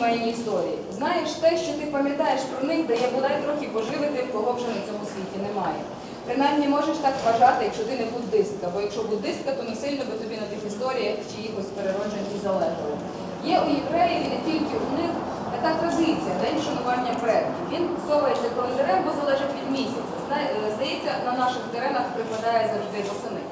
сімейні історії. Знаєш те, що ти пам'ятаєш про них, дає бодай трохи поживи тим, кого вже на цьому світі немає. Принаймні можеш так вважати, якщо ти не буддистка, бо якщо буддистка, то не сильно би тобі на тих історіях чиїхось перероджень і залежало. Є у євреїв і не тільки у них така традиція, день шанування предків. Він совається календарем, бо залежить від місяця. Е, Здається, на наших теренах припадає завжди восени.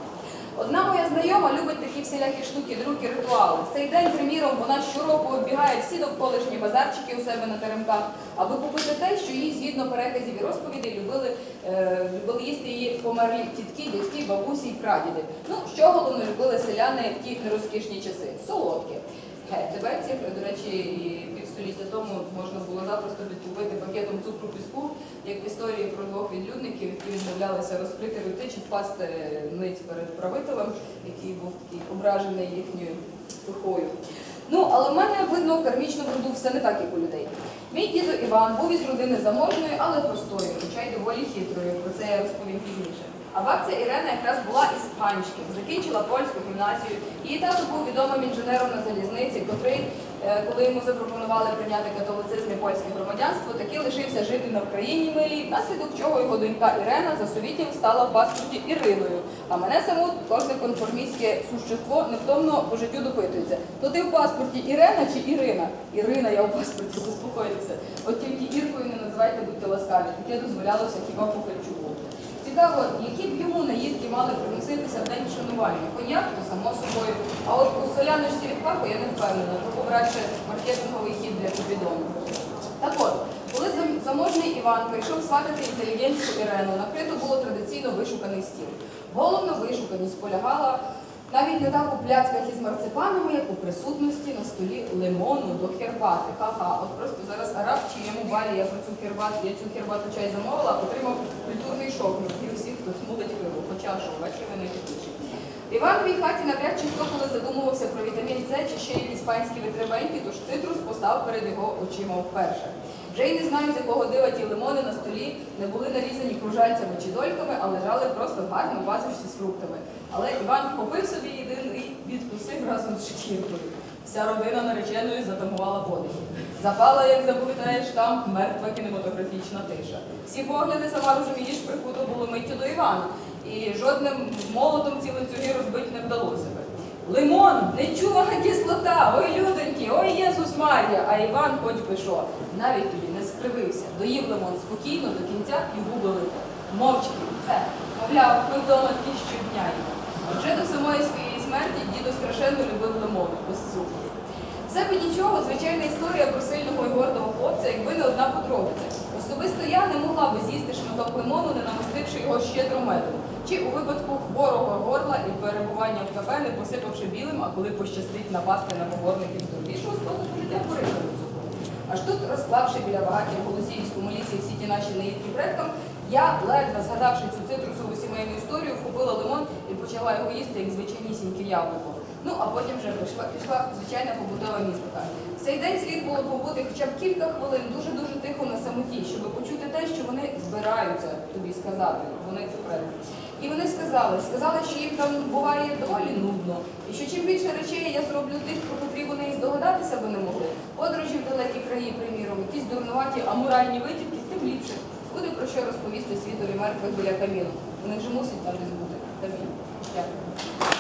Одна моя знайома любить такі всілякі штуки, друки, ритуали. В цей день, приміром, вона щороку оббігає всі довколишні базарчики у себе на теремках, аби купити те, що їй, згідно переказів і розповідей, любили, е, любили їсти її померлі тітки, дядьки, бабусі і прадіди. Ну, що головно любили селяни в ті нерозкішні часи? Солодке. Ге, до речі, півстоліття тому можна було запросто підкупити пакетом цукру піску, як в історії про двох відлюдників, які відмовлялися розкрити роти чи впасти ниць перед правителем, який був такий ображений їхньою пихою. Ну, але в мене видно кармічно все не так, як у людей. Мій дідо Іван був із родини заможної, але простої, хоча й доволі хитрої. Про це я розповім пізніше. А бабця Ірена якраз була із Панчки, закінчила польську гімназію. Її тато був відомим інженером на залізниці, котрий, коли йому запропонували прийняти католицизм і польське громадянство, таки лишився жити на Вкраїні милій, внаслідок чого його донька Ірена за совітів стала в паспорті Іриною. А мене саму кожне конформістське существо невтомно по життю допитується. То ти в паспорті Ірена чи Ірина? Ірина, я в паспорті, заспокойтеся. От тільки Іркою не називайте, будьте ласкаві. Таке дозволялося хіба Пухальчуку. Цікаво, які б йому наїдки мали приноситися в день шанування. Коньяк, то само собою. А от у соляночці від паху я не впевнена, то був радше маркетинговий хід для Купідону. Так от, коли заможний Іван прийшов сватати інтелігентську Ірену, накрито було традиційно вишуканий стіл. Головна вишуканість полягала навіть не так у пляцках із марципанами, як у присутності на столі лимону до хербати. Ха-ха, от просто зараз араб, чиєму балі я про цю хербату, я цю хербату чай замовила, отримав культурний шок від всіх, хто смудить що, бачите, ви найтепліші. Івановій хаті навряд чи хто коли задумувався про вітамін С чи ще якісь панські витребеньки, тож цитрус постав перед його очима вперше. Вже й не знаю, з якого дива ті лимони на столі не були нарізані кружальцями чи дольками, а лежали просто в гарно вазочці з фруктами. Але Іван вхопив собі єдиний відкусив разом з шкіркою. Вся родина нареченої затамувала подих. Запала, як запам'ятаєш, там мертва кінематографічна тиша. Всі погляди, сама розумієш, прикуто було миттю до Івана, і жодним молотом ці ланцюги розбити не вдалося би. Лимон, нечувана кислота, ой людоньки, ой Єсус Марія, а Іван хоч би що, навіть тоді не скривився, доїв лимон спокійно до кінця і губи липи. Мовчки, хе, мовляв, ми вдома такі щодня їмо. Вже до самої своєї смерті дідо страшенно любив лимони, без цукру. Все би нічого, звичайна історія про сильного і гордого хлопця, якби не одна подробиця. Особисто я не могла би з'їсти шматок лимону, не намастивши його щедро медом. Чи у випадку хворого горла і перебування в кафе, не посипавши білим, а коли пощастить напасти на поборників здоровішого способу життя порису. Аж тут, розклавши біля багатів Голосіївському лісі всі ті наші наїдки предкам, я, ледве згадавши цю цитрусову сімейну історію, вхопила лимон і почала його їсти як звичайнісіньке яблуко. Ну, а потім вже пішла, пішла звичайна побутова містика. Цей день слід було побути хоча б кілька хвилин дуже-дуже тихо на самоті, щоб почути що вони збираються тобі сказати. Вони це предки. І вони сказали, сказали, що їм там буває доволі нудно. І що чим більше речей я зроблю тих, про котрі вони і здогадатися би не могли. Подорожі в далекі краї, приміром, якісь дурнуваті амуральні витівки, тим ліпше. Буде про що розповісти світові мертвих біля каміну. У них же мусить там десь бути камін. Дякую.